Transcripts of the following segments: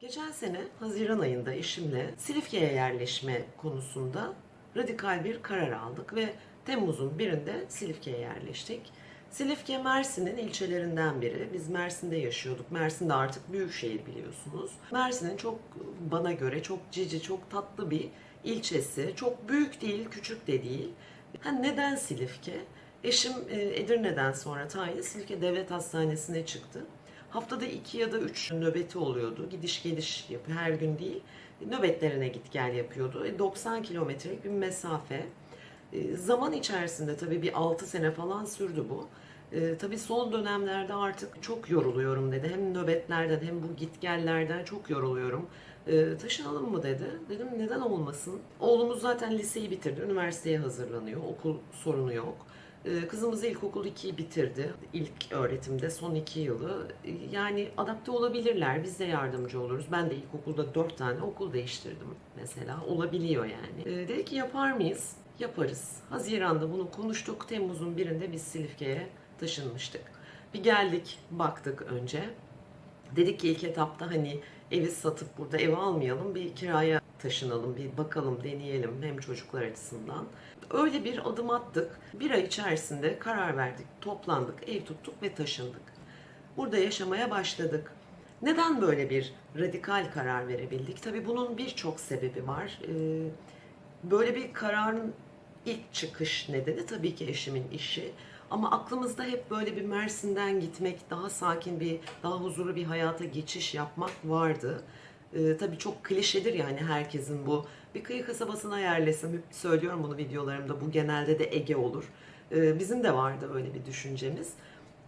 Geçen sene Haziran ayında eşimle Silifke'ye yerleşme konusunda radikal bir karar aldık ve Temmuz'un birinde Silifke'ye yerleştik. Silifke Mersin'in ilçelerinden biri. Biz Mersin'de yaşıyorduk. Mersin de artık büyük şehir biliyorsunuz. Mersin'in çok bana göre çok cici, çok tatlı bir ilçesi. Çok büyük değil, küçük de değil. Ha, neden Silifke? Eşim e, Edirne'den sonra tayini Silifke Devlet Hastanesi'ne çıktı. Haftada iki ya da üç nöbeti oluyordu. Gidiş geliş yapıyor her gün değil. Nöbetlerine git gel yapıyordu. E, 90 kilometrelik bir mesafe. E, Zaman içerisinde tabii bir 6 sene falan sürdü bu. E, tabii son dönemlerde artık çok yoruluyorum dedi. Hem nöbetlerden hem bu gitgellerden çok yoruluyorum. E, taşınalım mı dedi. Dedim neden olmasın. Oğlumuz zaten liseyi bitirdi. Üniversiteye hazırlanıyor. Okul sorunu yok. E, Kızımız ilkokul 2'yi bitirdi. İlk öğretimde son 2 yılı. E, Yani adapte olabilirler. Biz de yardımcı oluruz. Ben de ilkokulda 4 tane okul değiştirdim mesela. Olabiliyor yani. E, Dedi ki yapar mıyız? Yaparız. Haziran'da bunu konuştuk. Temmuz'un birinde biz Silifke'ye taşınmıştık. Bir geldik, baktık önce. Dedik ki ilk etapta hani evi satıp burada ev almayalım, bir kiraya taşınalım, bir bakalım, deneyelim hem çocuklar açısından. Öyle bir adım attık. Bir ay içerisinde karar verdik, toplandık, ev tuttuk ve taşındık. Burada yaşamaya başladık. Neden böyle bir radikal karar verebildik? Tabii bunun birçok sebebi var. Ee, Böyle bir kararın ilk çıkış nedeni tabii ki eşimin işi. Ama aklımızda hep böyle bir Mersin'den gitmek, daha sakin bir, daha huzurlu bir hayata geçiş yapmak vardı. Ee, tabii çok klişedir yani herkesin bu. Bir kıyı kasabasına yerleşsem, hep söylüyorum bunu videolarımda, bu genelde de Ege olur. Ee, bizim de vardı öyle bir düşüncemiz.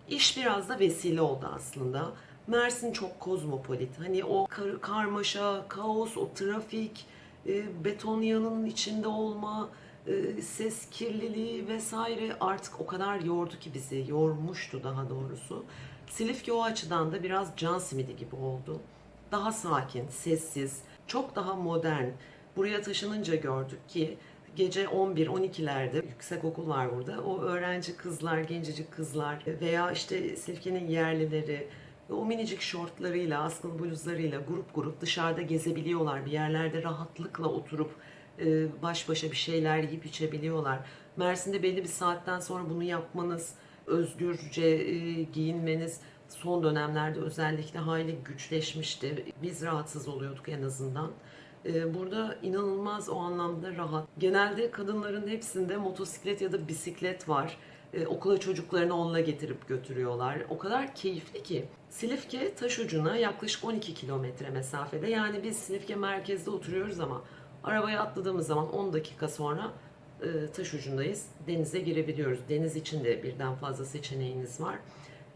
İş biraz da vesile oldu aslında. Mersin çok kozmopolit. Hani o kar- karmaşa, kaos, o trafik, e, beton yığınının içinde olma, e, ses kirliliği vesaire artık o kadar yordu ki bizi, yormuştu daha doğrusu. Silifke o açıdan da biraz can simidi gibi oldu. Daha sakin, sessiz, çok daha modern. Buraya taşınınca gördük ki gece 11-12'lerde yüksek okul var burada. O öğrenci kızlar, gencecik kızlar veya işte Silifke'nin yerlileri o minicik şortlarıyla, askılı bluzlarıyla grup grup dışarıda gezebiliyorlar. Bir yerlerde rahatlıkla oturup e, baş başa bir şeyler yiyip içebiliyorlar. Mersin'de belli bir saatten sonra bunu yapmanız, özgürce e, giyinmeniz son dönemlerde özellikle hayli güçleşmişti. Biz rahatsız oluyorduk en azından. E, Burada inanılmaz o anlamda rahat. Genelde kadınların hepsinde motosiklet ya da bisiklet var. E, okula çocuklarını onunla getirip götürüyorlar. O kadar keyifli ki. Silifke taş ucuna yaklaşık 12 kilometre mesafede. Yani biz Silifke merkezde oturuyoruz ama arabaya atladığımız zaman 10 dakika sonra e, taş ucundayız. Denize girebiliyoruz. Deniz için de birden fazla seçeneğiniz var.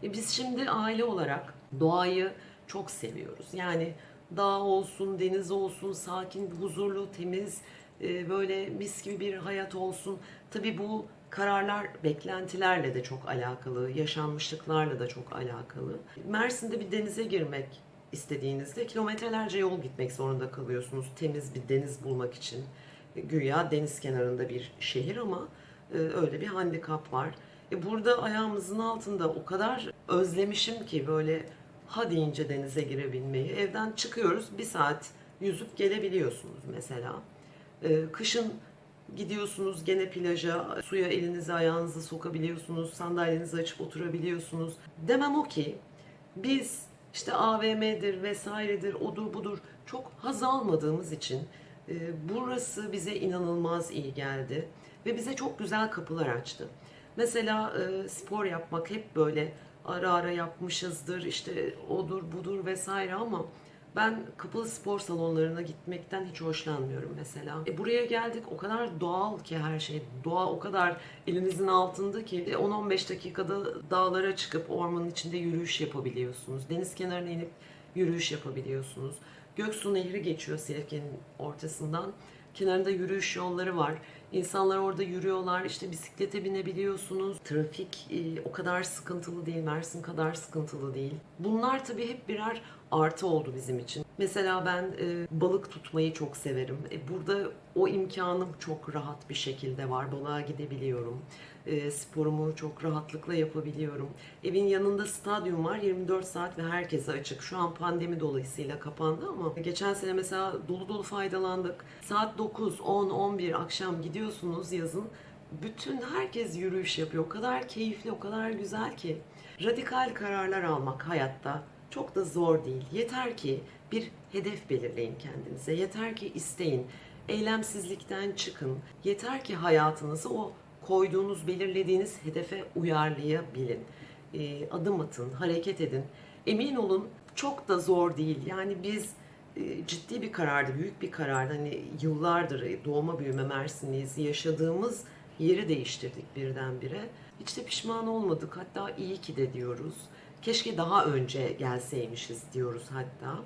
E, biz şimdi aile olarak doğayı çok seviyoruz. Yani dağ olsun, deniz olsun, sakin, huzurlu, temiz, e, böyle mis gibi bir hayat olsun. Tabii bu kararlar beklentilerle de çok alakalı, yaşanmışlıklarla da çok alakalı. Mersin'de bir denize girmek istediğinizde kilometrelerce yol gitmek zorunda kalıyorsunuz temiz bir deniz bulmak için. E, Güya deniz kenarında bir şehir ama e, öyle bir handikap var. E, burada ayağımızın altında o kadar özlemişim ki böyle ha deyince denize girebilmeyi. Evden çıkıyoruz bir saat yüzüp gelebiliyorsunuz mesela. E, kışın gidiyorsunuz gene plaja, suya elinizi ayağınızı sokabiliyorsunuz, sandalyenizi açıp oturabiliyorsunuz. Demem o ki biz işte AVM'dir vesairedir, odur budur çok haz almadığımız için e, burası bize inanılmaz iyi geldi ve bize çok güzel kapılar açtı. Mesela e, spor yapmak hep böyle ara ara yapmışızdır işte odur budur vesaire ama ben kapalı spor salonlarına gitmekten hiç hoşlanmıyorum mesela. E buraya geldik o kadar doğal ki her şey. Doğa o kadar elinizin altında ki 10-15 dakikada dağlara çıkıp ormanın içinde yürüyüş yapabiliyorsunuz. Deniz kenarına inip yürüyüş yapabiliyorsunuz. Göksu Nehri geçiyor Silifke'nin ortasından. Kenarında yürüyüş yolları var. İnsanlar orada yürüyorlar, işte bisiklete binebiliyorsunuz. Trafik e, o kadar sıkıntılı değil, Mersin kadar sıkıntılı değil. Bunlar tabii hep birer artı oldu bizim için. Mesela ben e, balık tutmayı çok severim. E, burada o imkanım çok rahat bir şekilde var. Balığa gidebiliyorum. E, sporumu çok rahatlıkla yapabiliyorum. Evin yanında stadyum var. 24 saat ve herkese açık. Şu an pandemi dolayısıyla kapandı ama geçen sene mesela dolu dolu faydalandık. Saat 9, 10, 11 akşam gidiyorsunuz yazın. Bütün herkes yürüyüş yapıyor. O kadar keyifli, o kadar güzel ki. Radikal kararlar almak hayatta çok da zor değil. Yeter ki bir hedef belirleyin kendinize. Yeter ki isteyin. Eylemsizlikten çıkın. Yeter ki hayatınızı o koyduğunuz, belirlediğiniz hedefe uyarlayabilin. Ee, adım atın, hareket edin. Emin olun çok da zor değil. Yani biz e, ciddi bir karardı, büyük bir karardı. Hani yıllardır e, doğma büyüme Mersinliyiz. Yaşadığımız yeri değiştirdik birdenbire. Hiç de pişman olmadık. Hatta iyi ki de diyoruz. Keşke daha önce gelseymişiz diyoruz hatta.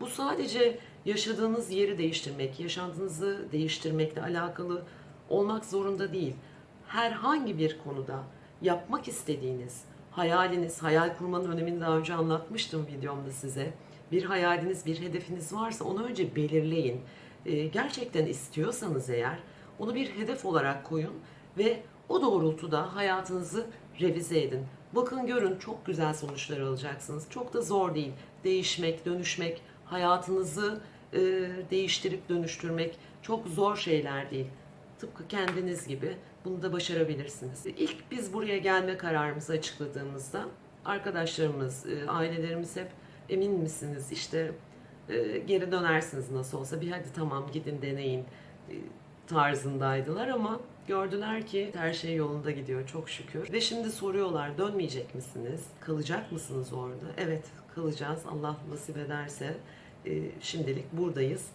Bu sadece yaşadığınız yeri değiştirmek, yaşantınızı değiştirmekle alakalı olmak zorunda değil. Herhangi bir konuda yapmak istediğiniz, hayaliniz, hayal kurmanın önemini daha önce anlatmıştım videomda size. Bir hayaliniz, bir hedefiniz varsa onu önce belirleyin. Ee, gerçekten istiyorsanız eğer onu bir hedef olarak koyun ve o doğrultuda hayatınızı revize edin. Bakın görün çok güzel sonuçlar alacaksınız. Çok da zor değil. Değişmek, dönüşmek, hayatınızı e, değiştirip dönüştürmek çok zor şeyler değil. Tıpkı kendiniz gibi bunu da başarabilirsiniz. İlk biz buraya gelme kararımızı açıkladığımızda arkadaşlarımız, e, ailelerimiz hep emin misiniz işte e, geri dönersiniz nasıl olsa bir hadi tamam gidin deneyin e, tarzındaydılar ama gördüler ki her şey yolunda gidiyor çok şükür. Ve şimdi soruyorlar dönmeyecek misiniz? Kalacak mısınız orada? Evet kalacağız Allah nasip ederse. E, şimdilik buradayız.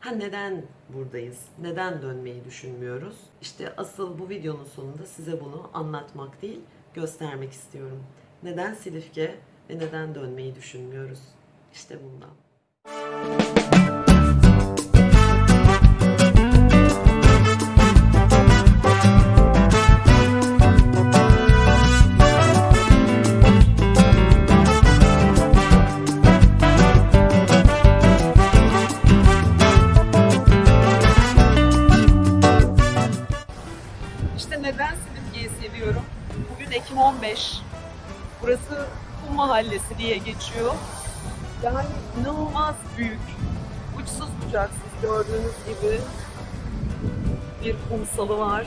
Ha neden buradayız? Neden dönmeyi düşünmüyoruz? İşte asıl bu videonun sonunda size bunu anlatmak değil, göstermek istiyorum. Neden Silifke ve neden dönmeyi düşünmüyoruz? İşte bundan. İşte neden seviyorum? Bugün Ekim 15. Burası Mahallesi diye geçiyor. Yani inanılmaz büyük. Uçsuz bucaksız gördüğünüz gibi bir kumsalı var.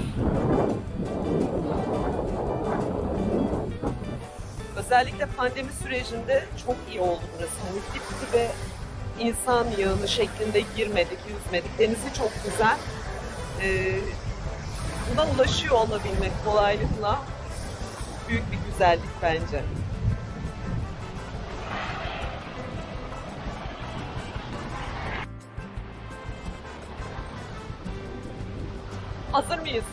Özellikle pandemi sürecinde çok iyi oldu burası. Dip dibe insan yığını şeklinde girmedik, yüzmedik. Denizi çok güzel. Ee, buna ulaşıyor olabilmek kolaylıkla büyük bir güzellik bence. Hazır mıyız?